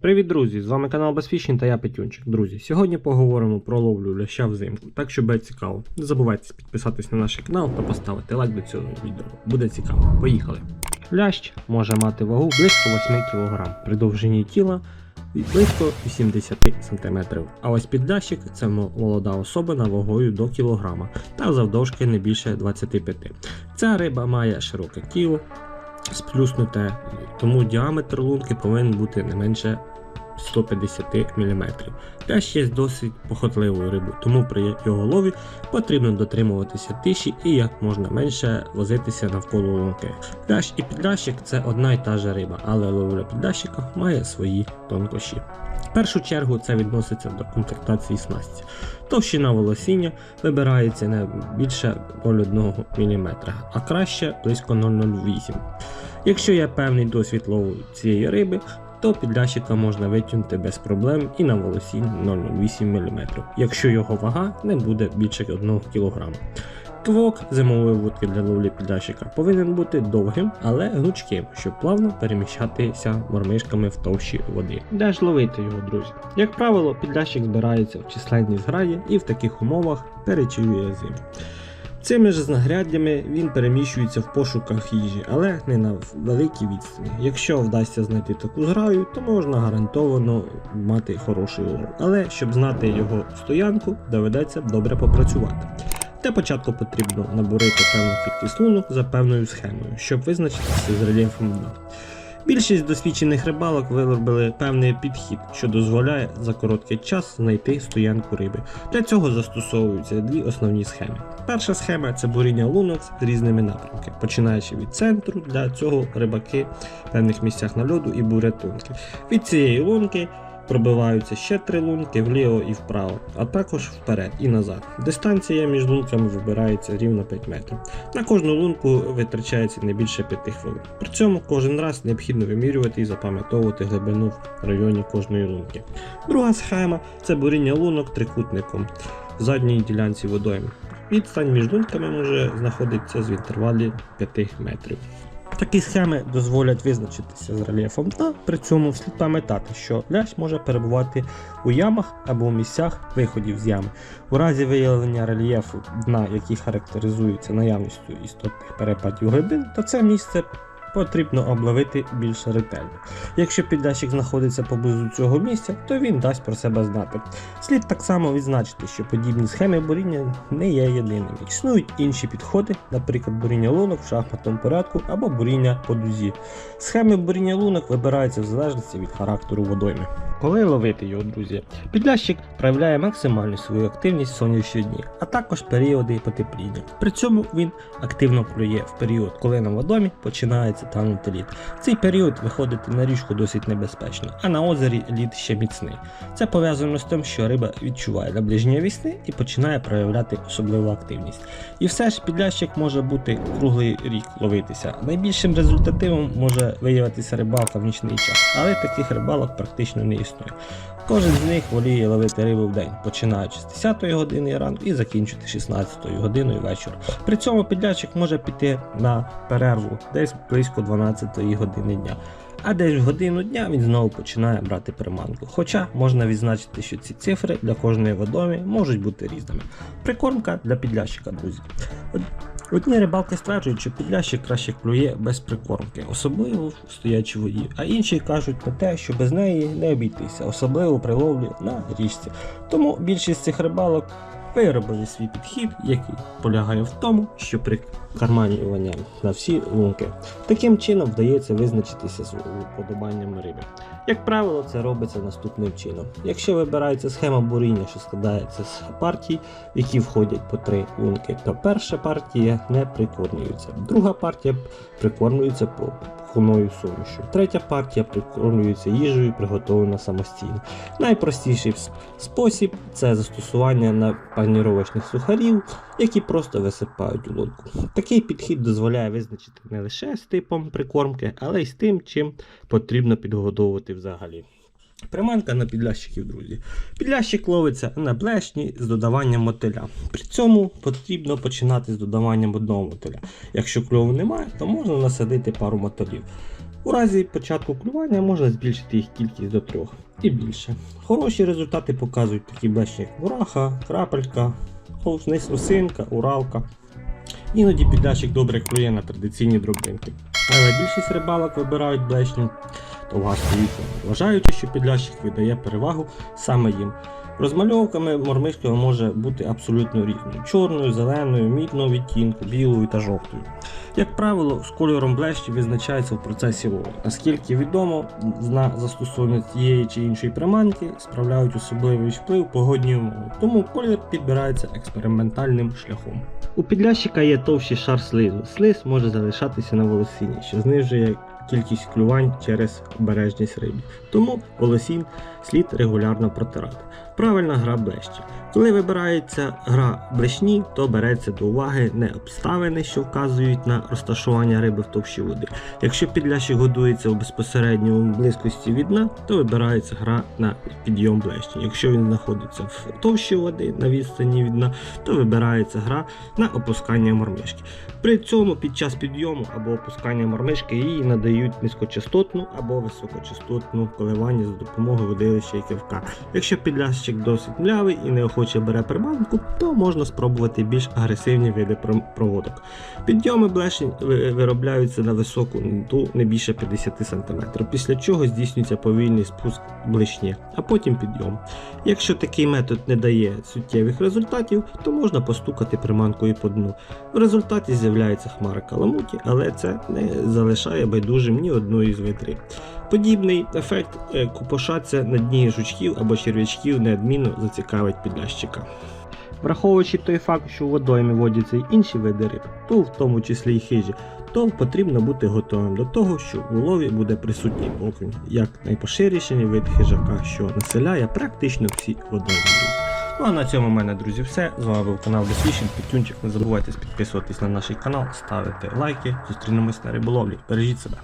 Привіт, друзі! З вами канал Безфішін та я Петюнчик. Друзі, сьогодні поговоримо про ловлю ляща взимку, так що буде цікаво. Не забувайте підписатись на наш канал та поставити лайк до цього відео. Буде цікаво. Поїхали! Лящ може мати вагу близько 8 кг, при довжині тіла близько 80 см. А ось підлящик це молода особина вагою до кілограма та завдовжки не більше 25 Ця риба має широке тіло, сплюснуте, тому діаметр лунки повинен бути не менше 150 мм. Теж є досить похотливою рибою, тому при його лові потрібно дотримуватися тиші і як можна менше возитися навколо лунки. Лящ і підлящик це одна і та ж риба, але ловля підлящика має свої тонкощі. В першу чергу це відноситься до комплектації снасті. Товщина волосіння вибирається не більше 0,1 мм, а краще близько 0,08 Якщо є певний досвід лову цієї риби, то підлящика можна витягнути без проблем і на волосінь 0,08 мм, якщо його вага не буде більше 1 кг. Квок зимової вудки для ловлі підлящика повинен бути довгим, але гнучким, щоб плавно переміщатися мормишками в товщі води. Де ж ловити його, друзі? Як правило, підлящик збирається в численній зграді і в таких умовах перечує зиму. Цими ж знаряддями він переміщується в пошуках їжі, але не на великій відстані. Якщо вдасться знайти таку зграю, то можна гарантовано мати хороший улов. Але щоб знати його стоянку, доведеться добре попрацювати. Для початку потрібно наборити певну кількість лунок за певною схемою, щоб визначитися з рельєфом дна. Більшість досвідчених рибалок виробили певний підхід, що дозволяє за короткий час знайти стоянку риби. Для цього застосовуються дві основні схеми. Перша схема це буріння лунок з різними напрямками, починаючи від центру, для цього рибаки в певних місцях на льоду і бурять лунки. Від цієї лунки пробиваються ще три лунки вліво і вправо, а також вперед і назад. Дистанція між лунками вибирається рівно 5 метрів. На кожну лунку витрачається не більше 5 хвилин. При цьому кожен раз необхідно вимірювати і запам'ятовувати глибину в районі кожної лунки. Друга схема це буріння лунок трикутником в задній ділянці водойми. Відстань між лунками може знаходитися з інтервалі 5 метрів. Такі схеми дозволять визначитися з рельєфом дна, при цьому слід пам'ятати, що лящ може перебувати у ямах або у місцях виходів з ями. У разі виявлення рельєфу дна, який характеризується наявністю істотних перепадів глибин, то це місце потрібно обловити більш ретельно. Якщо підлящик знаходиться поблизу цього місця, то він дасть про себе знати. Слід так само відзначити, що подібні схеми буріння не є єдиними. Існують інші підходи, наприклад, буріння лунок в шахматному порядку або буріння по дузі. Схеми буріння лунок вибираються в залежності від характеру водойми. Коли ловити його, друзі, підлящик проявляє максимальну свою активність в сонячні дні, а також періоди потепління. При цьому він активно клює в період, коли на водомі починається танути лід. В цей період виходити на річку досить небезпечно, а на озері лід ще міцний. Це пов'язано з тим, що риба відчуває наближення весни і починає проявляти особливу активність. І все ж підлящик може бути круглий рік ловитися. Найбільшим результативом може виявитися рибалка в нічний час, але таких рибалок практично не існує. Кожен з них воліє ловити рибу в день, починаючи з 10 години ранку і закінчити 16 годиною вечора. При цьому підлящик може піти на перерву десь близько 12 години дня. А десь в годину дня він знову починає брати приманку. Хоча можна відзначити, що ці цифри для кожної водомі можуть бути різними. Прикормка для підлящика, друзі. Од- Одні рибалки стверджують, що підлящик краще клює без прикормки, особливо в стоячій воді, а інші кажуть про те, що без неї не обійтися, особливо при ловлі на річці. Тому більшість цих рибалок виробили свій підхід, який полягає в тому, що при карманюванні на всі лунки таким чином вдається визначитися з уподобаннями риби. Як правило, це робиться наступним чином. Якщо вибирається схема буріння, що складається з партій, в які входять по три лунки, то перша партія не прикормлюється, друга партія прикормлюється по хуною сумішю, третя партія прикормлюється їжею, приготовлена самостійно. Найпростіший спосіб це застосування на паніровочних сухарів, які просто висипають у лодку. Такий підхід дозволяє визначити не лише з типом прикормки, але й з тим, чим потрібно підгодовувати взагалі. Приманка на підлящиків, друзі. Підлящик ловиться на блешні з додаванням мотиля. При цьому потрібно починати з додаванням одного мотиля. Якщо кльову немає, то можна насадити пару мотилів. У разі початку клювання можна збільшити їх кількість до трьох і більше. Хороші результати показують такі блешні, як мураха, крапелька, осинка, уралка. Іноді підлящик добре клює на традиційні дробинки. Але більшість рибалок вибирають блешні довгостоїтельні, вважаючи, що підлящик видає перевагу саме їм. Розмальовками мормишка може бути абсолютно різною: чорною, зеленою, мідного відтінку, білою та жовтою. Як правило, з кольором блещі визначається в процесі лову. Наскільки відомо, на застосування тієї чи іншої приманки справляють особливий вплив погодні умови, тому колір підбирається експериментальним шляхом. У підлящика є товщий шар слизу. Слиз може залишатися на волосині, що знижує кількість клювань через обережність риби. Тому волосін слід регулярно протирати. Правильна гра блещі. Коли вибирається гра блешні, то береться до уваги не обставини, що вказують на розташування риби в товщі води. Якщо підлящик годується у безпосередньо близькості від дна, то вибирається гра на підйом блешні. Якщо він знаходиться в товщі води на відстані від дна, то вибирається гра на опускання мормишки. При цьому під час підйому або опускання мормишки їй надають низькочастотну або високочастотну коливання за допомогою водилища і кивка. Якщо підлящик досить млявий і неохоче бере приманку, то можна спробувати більш агресивні види проводок. Підйоми блешень виробляються на високу ту не більше 50 см, після чого здійснюється повільний спуск блешні, а потім підйом. Якщо такий метод не дає суттєвих результатів, то можна постукати приманкою по дну. В результаті з'являється хмара каламуті, але це не залишає байдужим ні одної з вид риб. Подібний ефект е, купошаться на дні жучків або черв'ячків неодмінно зацікавить підлящика. Враховуючи той факт, що у водоймі водяться й інші види риб, то в тому числі й хижі, то потрібно бути готовим до того, що в улові буде присутній окунь, як найпоширіший вид хижака, що населяє практично всі водойми. Ну а на цьому в мене, друзі, все. З вами був канал Безфішін, Петюнчик. Не забувайте підписуватись на наш канал, ставити лайки. Зустрінемось на риболовлі. Бережіть себе.